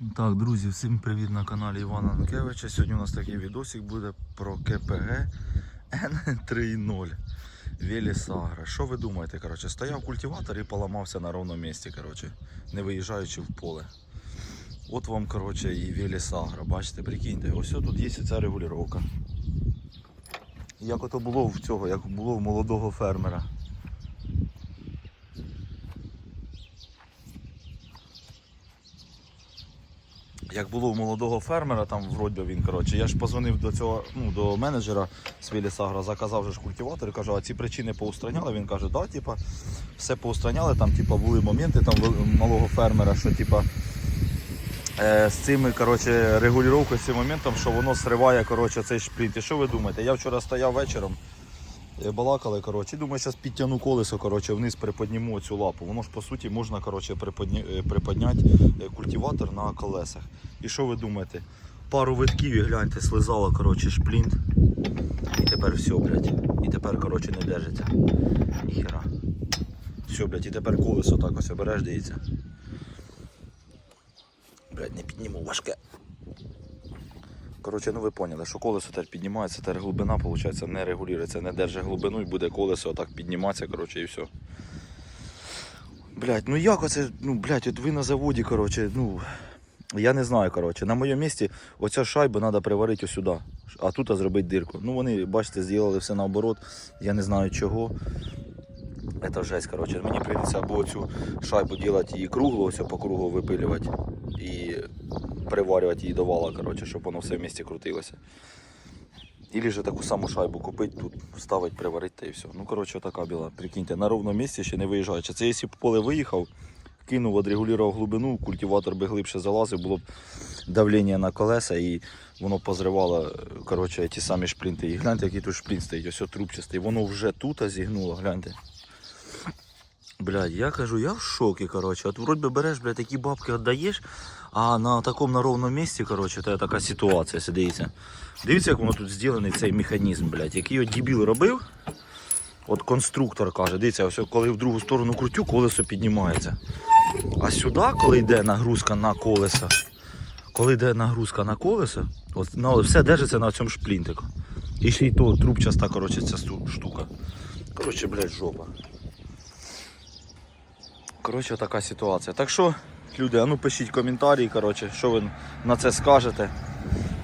Так, друзі, всім привіт на каналі Івана Анкевича. Сьогодні у нас такий відосик буде про КПГ Н3.0 Велісагра. Що ви думаєте? Коротше, стояв культиватор і поламався на ровному місці, коротше, не виїжджаючи в поле. От вам коротше, і Велісагра. Бачите, прикиньте, ось тут є ця регулювання. Як ото було в цього, як було в молодого фермера. Як було у молодого фермера, там вроді він, коротше, я ж позвонив до цього, ну, до менеджера з Вілісагра, заказав же ж культиватор кажу, а ці причини поустраняли. Він каже, да, типа, все поустраняли, там типа, були моменти там малого фермера, що типа, е, з цими коротше, регулювання, цим моментом, що воно сриває коротше, цей шпринт. І що ви думаєте? Я вчора стояв вечором, балакали, коротше, думаю, зараз підтягну колесо, коротше, вниз приподніму цю лапу. Воно ж по суті можна коротше, приподні... е, приподняти е, культиватор на колесах. І що ви думаєте? Пару витків і гляньте, слизало, коротше, шплінт. І тепер все, блядь. І тепер, коротше, не держиться. Ніхера. Все, блядь, і тепер колесо так ось обереш, дивіться. Блядь, не підніму важке. Коротше, ну ви поняли, що колесо тепер піднімається, тепер глибина, виходить, не регулюється, не держить глибину і буде колесо отак підніматися, коротше, і все. Блядь, ну як оце, ну, блядь, от ви на заводі, коротше, ну, я не знаю, коротше. На моєму місці оця шайба треба приварити сюди, а тут зробити дирку. Ну вони, бачите, зробили все наоборот. Я не знаю чого. Це жесть, коротше. Мені прийдеться або цю шайбу робити її кругло, ось по кругу випилювати і приварювати її до вала, коротше, щоб воно все в місті крутилося. Ілі же таку саму шайбу купити, тут вставити, приварити та і все. Ну, коротше, така біла. Прикиньте, на ровному місці ще не виїжджаючи. Це якщо б поле виїхав, кинув, відрегулював глибину, культиватор би глибше залазив, було б давлення на колеса і воно позривало коротше, ті самі шплінти. І гляньте, який тут шплінт стоїть, ось трубчастий. Воно вже тут зігнуло, гляньте. Блядь, я кажу, я в шокі, коротше. От вроді би береш, блядь, такі бабки віддаєш, а на такому на ровному місці, коротше, це така ситуація, сидиться. Дивіться, як воно тут зроблений цей механізм, блядь, який от дебіл робив. От конструктор каже, дивіться, ось коли в другу сторону крутю, колесо піднімається. А сюди, коли йде нагрузка на колесо, коли йде нагрузка на колесо, от, на, все держиться на цьому шплінтику. І ще й то трубчаста, коротше, ця штука. Коротше, блядь, жопа. Коротше, така ситуація. Так що, люди, а ну пишіть коментарі, коротше, що ви на це скажете.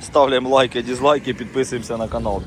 Ставляємо лайки, дізлайки, підписуємося на канал.